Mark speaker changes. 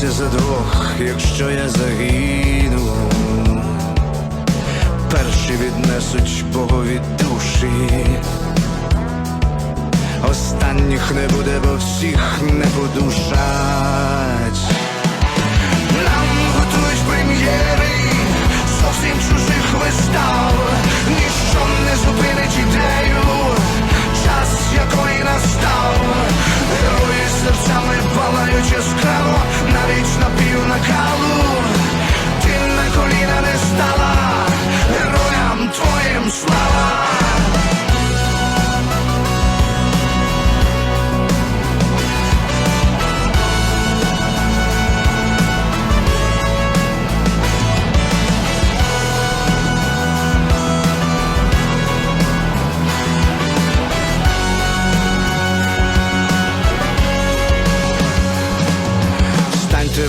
Speaker 1: бийся за двох, якщо я загину. Перші віднесуть Богові душі, останніх не буде, бо всіх не подушать. Нам готують прем'єри зовсім чужих вистав, ніщо не зупинить ідею, час якої настав, герої серцями палають яскраво, навіть на пів